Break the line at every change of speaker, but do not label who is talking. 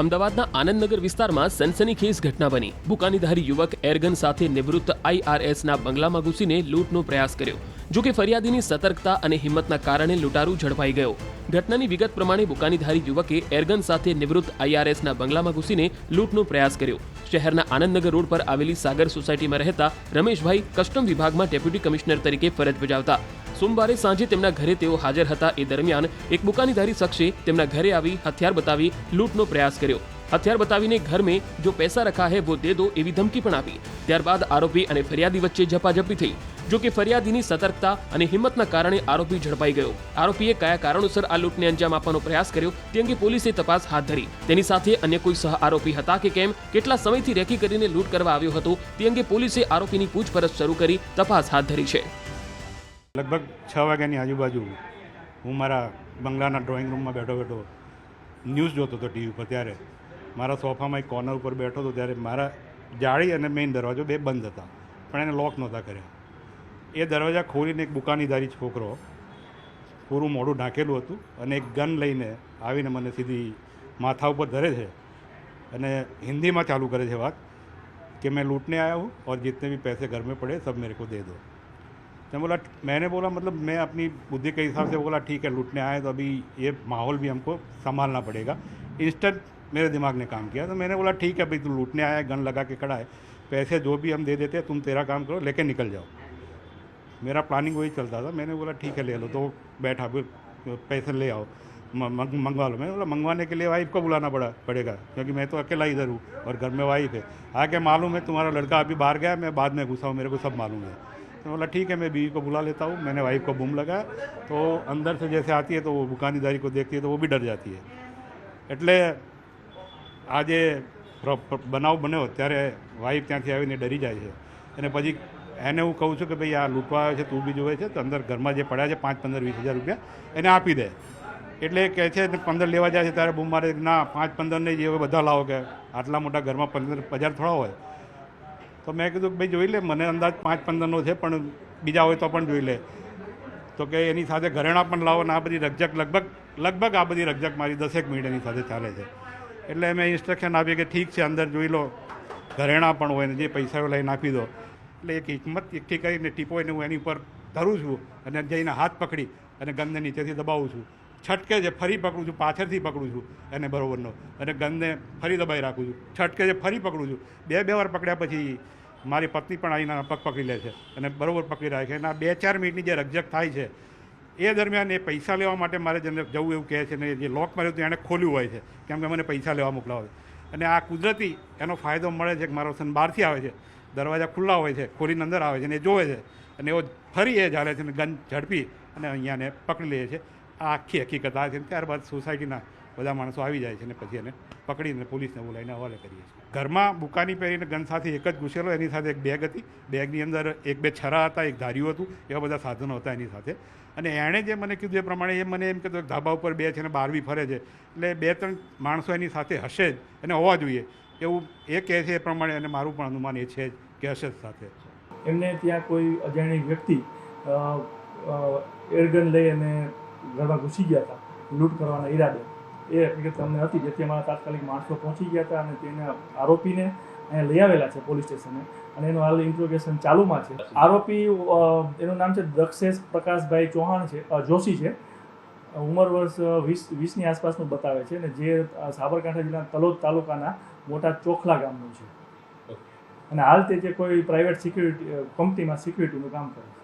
અમદાવાદના આનંદનગર વિસ્તારમાં સનસનીખેજ ઘટના બની. બુકાનીધારી યુવક એરગન સાથે નિવૃત્ત આઈઆરએસના બંગલામાં ઘૂસીને લૂંટનો પ્રયાસ કર્યો. જો કે ફરિયાદીની સતર્કતા અને હિંમતના કારણે લૂંટારૂ ઝડપાઈ ગયો. ઘટનાની વિગત પ્રમાણે બુકાનીધારી યુવકે એરગન સાથે નિવૃત્ત આઈઆરએસના બંગલામાં ઘૂસીને લૂંટનો પ્રયાસ કર્યો. શહેરના આનંદનગર રોડ પર આવેલી સાગર સોસાયટીમાં રહેતા રમેશભાઈ કસ્ટમ વિભાગમાં ડેપ્યુટી કમિશનર તરીકે ફરજ બજાવતા સોમવારે સાંજે તેમના ઘરે તેઓ હાજર હતા. એ દરમિયાન એક બુકાનીધારી શખ્સે તેમના ઘરે આવી હથિયાર બતાવી લૂંટનો પ્રયાસ કર્યો. હથિયાર બતાવીને ઘર મેં જો પૈસા રખા હે વો દે દો એવી ધમકી પણ આપી. ત્યારબાદ આરોપી અને ફરિયાદી વચ્ચે ઝપાઝપી થઈ. જો કે ફરિયાદીની સતર્કતા અને હિંમતના કારણે આરોપી ઝડપાઈ ગયો. આરોપીએ કયા કારણોસર આ લૂંટને અંજામ આપવાનો પ્રયાસ કર્યો તે અંગે પોલીસે તપાસ હાથ ધરી. તેની સાથે અન્ય કોઈ સહ આરોપી હતા કે કેમ, કેટલા સમયથી રેકી કરીને લૂંટ કરવા આવ્યો હતો તે અંગે પોલીસે આરોપીની પૂછપરછ શરૂ કરી તપાસ હાથ ધરી છે.
લગભગ છ વાગ્યાની આજુબાજુ હું મારા બંગલાના ડ્રોઈંગ રૂમમાં બેઠો બેઠો ન્યૂઝ જોતો હતો ટીવી પર ત્યારે. મારા સોફામાં એક કોર્નર ઉપર બેઠો હતો ત્યારે મારા જાળી અને મેઇન દરવાજો બે બંધ હતા, પણ એને લોક નહોતા કર્યા. એ દરવાજા ખોલીને એક બુકાનીધારી છોકરો, પૂરું મોઢું ઢાંકેલું હતું અને એક ગન લઈને આવીને મને સીધી માથા ઉપર ધરે છે અને હિન્દીમાં ચાલુ કરે છે વાત કે, મેં લૂંટને આવ્યા હું, ઓર જીતને બી પૈસે ઘર મેં પડે, સબ મેરે કો દે દો. मैं बोला, मैंने बोला मतलब मैं अपनी बुद्धि के हिसाब से बोला, ठीक है, लूटने आए तो अभी ये माहौल भी हमको संभालना पड़ेगा। इंस्टेंट मेरे दिमाग ने काम किया तो मैंने बोला, ठीक है भाई तू लूटने आया गन लगा के खड़ा है, पैसे जो भी हम दे देते हैं, तुम तेरा काम करो, लेके निकल जाओ। मेरा प्लानिंग वही चलता था, मैंने बोला, ठीक है, ले लो तो बैठा, फिर पैसे ले आओ। मंगवा लो। मैंने बोला, मंगवाने के लिए वाइफ को बुलाना पड़ा, पड़ेगा, क्योंकि मैं तो अकेला इधर हूँ और घर में वाइफ है। आके मालूम है, तुम्हारा लड़का अभी बाहर गया मैं बाद में घुसा हूँ, मेरे को सब मालूम है। तो बोला ठीक है मैं बीवी को बुला लेता हूँ मैंने वाइफ को बूम लगाया तो अंदर से जैसे आती है तो वो दुकानदारी को देखती है तो वो भी डर जाती है એટલે આજે પ્ર- પ્ર- બનાવ બન્યો ત્યારે વાઈફ ત્યાંથી આવીને ડરી જાય છે અને પછી એને હું કહું છું કે ભાઈ આ લૂંટવા આવે છે તું બી જોવે છે તો અંદર ઘરમાં જે પડ્યા છે પાંચ પંદર વીસ હજાર રૂપિયા એને આપી દે એટલે એ કહે છે ને પંદર લેવા જાય છે ત્યારે બૂમ મારે કે ના પાંચ પંદર નહીં જે હવે બધા લાવો કે આટલા મોટા ઘરમાં પંદર હજાર થોડા હોય તો મેં કીધું, ભાઈ, જોઈ લે, મને અંદાજ પાંચ પંદરનો છે, પણ બીજા હોય તો પણ જોઈ લે. તો કે એની સાથે ઘરેણાં પણ લાવો ને આ બધી રકઝક લગભગ લગભગ આ બધી રકઝક મારી દસેક મિનિટ એની સાથે ચાલે છે. એટલે મેં ઇન્સ્ટ્રક્શન આપી કે ઠીક છે, અંદર જોઈ લો, ઘરેણાં પણ હોય ને જે પૈસા હોય લઈને આપી દો. એટલે એક હિંમત એકઠી કરીને ટીપો એને હું એની ઉપર ધરું છું અને જઈને હાથ પકડી અને ગનને નીચેથી દબાવું છું. છટકે છે, ફરી પકડું છું, પાછળથી પકડું છું એને બરોબરનો. અને ગનને ફરી દબાઈ રાખું છું. છટકે છે, ફરી પકડું છું. બે બે વાર પકડ્યા પછી મારી પત્ની પણ આવીને પગ પકડી લે છે અને બરોબર પકડી રાખે અને આ બે ચાર મિનિટની જે રકઝક થાય છે, એ દરમિયાન એ પૈસા લેવા માટે મારે જેને જવું એવું કહે છે ને, જે લોક માર્યું હતું એણે ખોલ્યું હોય છે, કેમ કે મને પૈસા લેવા મોકલાવે અને આ કુદરતી એનો ફાયદો મળે છે કે મારો સન બહારથી આવે છે, દરવાજા ખુલ્લા હોય છે, ખોલીને અંદર આવે છે અને એ જોવે છે. અને એવો ફરી એ ચાલે છે અને ગન ઝડપી અને અહીંયાને પકડી લે છે. આ આખી હકીકત આ છે ને ત્યારબાદ સોસાયટીના બધા માણસો આવી જાય છે ને પછી એને પકડીને પોલીસને બોલાવીને હવાલે કરીએ છીએ. ઘરમાં બુકાની પહેરીને ગન સાથે એક જ ઘૂસેલો, એની સાથે એક બેગ હતી. બેગની અંદર એક બે છરા હતા, એક ધાર્યું હતું. એવા બધા સાધનો હતા એની સાથે. અને એણે જે મને કીધું એ પ્રમાણે એ મને એમ કીધું ધાબા ઉપર બે છે ને બારવી ફરે છે. એટલે બે ત્રણ માણસો એની સાથે હશે જ અને હોવા જોઈએ. એવું એ કહે છે એ પ્રમાણે અને મારું પણ અનુમાન એ છે જ કે હશે જ સાથે.
એમને ત્યાં કોઈ અજાણી વ્યક્તિ એરગન લઈ અને ઘરમાં ઘૂસી ગયા હતા લૂંટ કરવાના ઈરાદે. એ હકીકત અમને હતી જેથી અમારા તાત્કાલિક માણસો પહોંચી ગયા હતા અને તેને આરોપીને અહીંયા લઈ આવેલા છે પોલીસ સ્ટેશને. અને એનું હાલ ઇન્ટ્રોગેશન ચાલુમાં છે. આરોપી એનું નામ છે દક્ષેશ પ્રકાશભાઈ ચૌહાણ છે જોશી છે. ઉંમર વર્ષ વીસ વીસની આસપાસનું બતાવે છે અને જે સાબરકાંઠા જિલ્લાના તલોદ તાલુકાના મોટા ચોખલા ગામનું છે. અને હાલ તે જે કોઈ પ્રાઇવેટ સિક્યુરિટી કંપનીમાં સિક્યુરિટીનું કામ કરે છે.